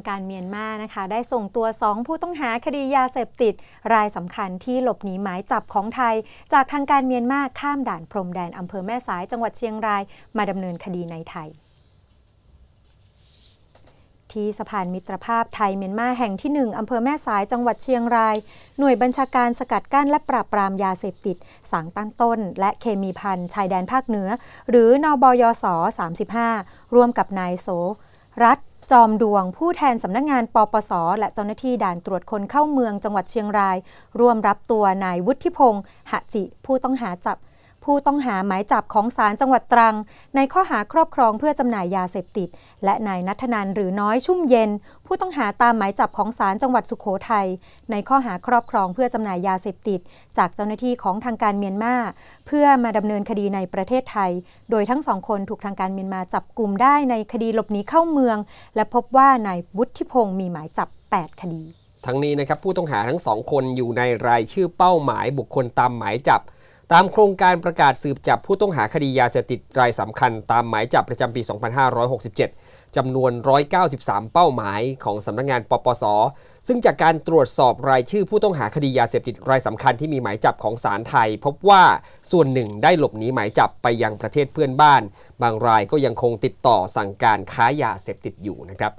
างการเมียนมานะคะ ได้ส่งตัว 2 ผู้ต้องหาคดียาเสพติด รายสำคัญที่หลบหนีหมายจับของไทย จากทางการเมียนมาข้ามด่านพรมแดนอำเภอแม่สายจังหวัดเชียงราย มาดำเนินคดีในไทยที่สะพานมิตรภาพไทยเมียนมาแห่งที่ 1 อำเภอแม่สายจังหวัดเชียงราย หน่วยบัญชาการสกัดกั้นและปราบปรามยาเสพติด สางตั้งต้น และเคมีพันชายแดนภาคเหนือ หรือนบยศ35 ร่วมกับนายโส รัฐ จอมดวง ผู้แทนสำนักงงานปปส และเจ้าหน้าที่ด่านตรวจคนเข้าเมืองจังหวัดเชียงราย ร่วมรับตัวนายวุฒิพงษ์หะจิ ผู้ต้องหาจับ ผู้ต้องหาหมายจับของศาลจังหวัดตรัง ในข้อหาครอบครองเพื่อจำหน่ายยาเสพติด และนายนัทนันหรือน้อยชุ่มเย็น ผู้ต้องหาตามหมายจับของศาลจังหวัดสุโขทัยในข้อหาครอบครองเพื่อจำหน่ายยาเสพติด จากเจ้าหน้าที่ของทางการเมียนมาเพื่อมาดำเนินคดีในประเทศไทย โดยทั้งสองคนถูกทางการเมียนมาจับกลุ่มได้ในคดีหลบหนีเข้าเมือง และพบว่านายวุฒิพงศ์มีหมายจับ 8 คดีทั้งนี้นะครับผู้ต้องหาทั้งสองคนอยู่ในรายชื่อเป้าหมายบุคคลตามหมายจับ ตามโครงการประกาศสืบจับผู้ต้องหาคดียาเสพติดรายสำคัญ ตามหมายจับประจำปี 2567 จำนวน 193 เป้าหมายของสำนักงงานปปส ซึ่งจากการตรวจสอบรายชื่อผู้ต้องหาคดียาเสพติดรายสำคัญที่มีหมายจับของศาลไทย พบว่าส่วนหนึ่งได้หลบหนีหมายจับไปยังประเทศเพื่อนบ้าน บางรายก็ยังคงติดต่อสั่งการค้ายาเสพติดอยู่นะครับ